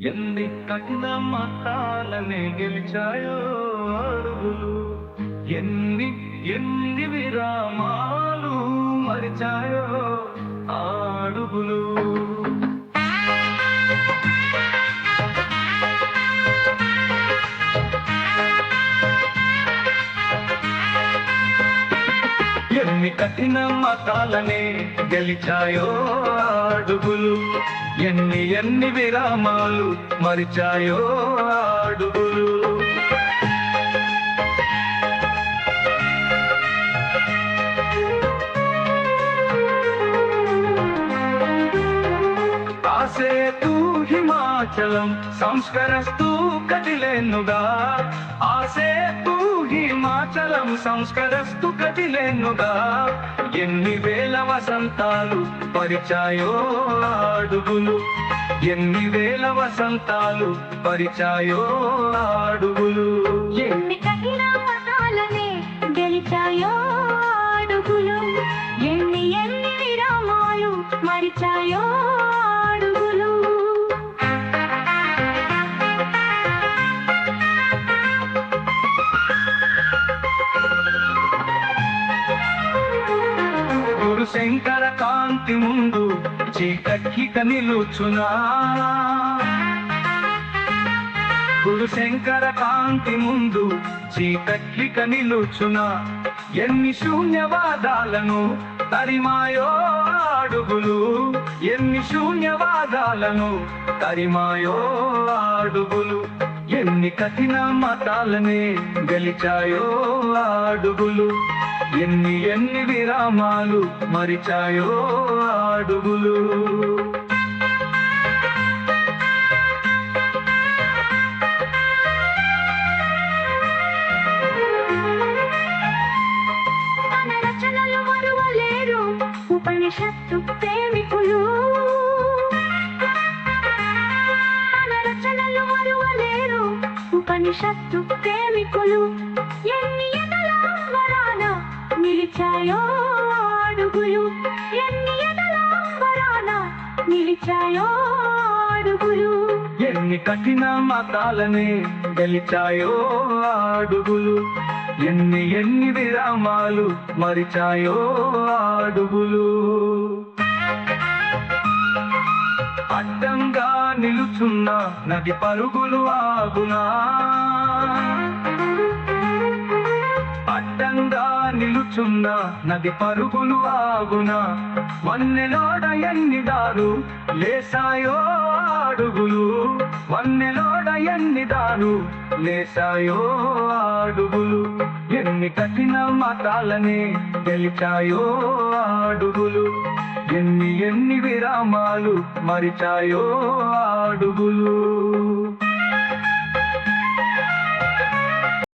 ఎన్ని కఠిన మతాలనే గెలిచాయో అడుగులు. ఎన్ని ఎన్ని విరామాలు మరిచాయో అడుగులు. ఎన్ని కఠిన మతాలనే గెలిచాయో అడుగులు? ఎన్ని ఎన్ని విరామాలు మరిచాయో అడుగులు? ఆసేతు హిమాచలం సంస్కరస్తూ కదిలేనుగా. ఆసేతు హిమాచలం సంస్కరస్తూ కదిలేనుగా ఎన్ని వేల వసంతాలు పరిచాయో అడుగులు ఎన్ని వేల వసంతాలు పరిచాయో అడుగులు ఎన్ని కఠిన మతాలనే గెలిచాయో అడుగులు ఎన్ని ఎన్ని విరామాలు మరిచాయో గురు శంకర కాంతి ముందు చీకటిక నిలుచునా. గురు శంకర కాంతి ముందు చీకటిక నిలుచునా. ఎన్ని శూన్యవాదాలను తరిమాయో అడుగులు. ఎన్ని శూన్యవాదాలను తరిమాయో అడుగులు. ఎన్ని కఠిన మతాలనే గలిచాయో అడుగులు. ఎన్ని ఎన్ని విరామాలు మరిచాయో అడుగులు. ఉపనిషత్తు ప్రేమికులు. తన రచనలు మరువలేరు ఉపనిషత్తు ప్రేమికులు. ఎన్ని ఎదల నిలిచాయో అడుగులు ఎన్ని ఎదల నిలిచాయో అడుగులు. ఎన్ని కఠిన మతాలనే గెలిచాయో అడుగులు. ఎన్ని ఎన్ని విరామాలు మరిచాయో అడుగులు. అడ్డంగా నిలుచున్న నది పరుగులు ఆగునా. నిలుచున్న నది పరుగులు ఆగున వన్నెలోడ ఎన్ని దారు లేసాయో అడుగులు. వన్నెలోడ ఎన్ని దారు లేసాయో అడుగులు. ఎన్ని కఠిన మతాలనే గెలిచాయో అడుగులు. ఎన్ని ఎన్ని విరామాలు మరిచాయో అడుగులు.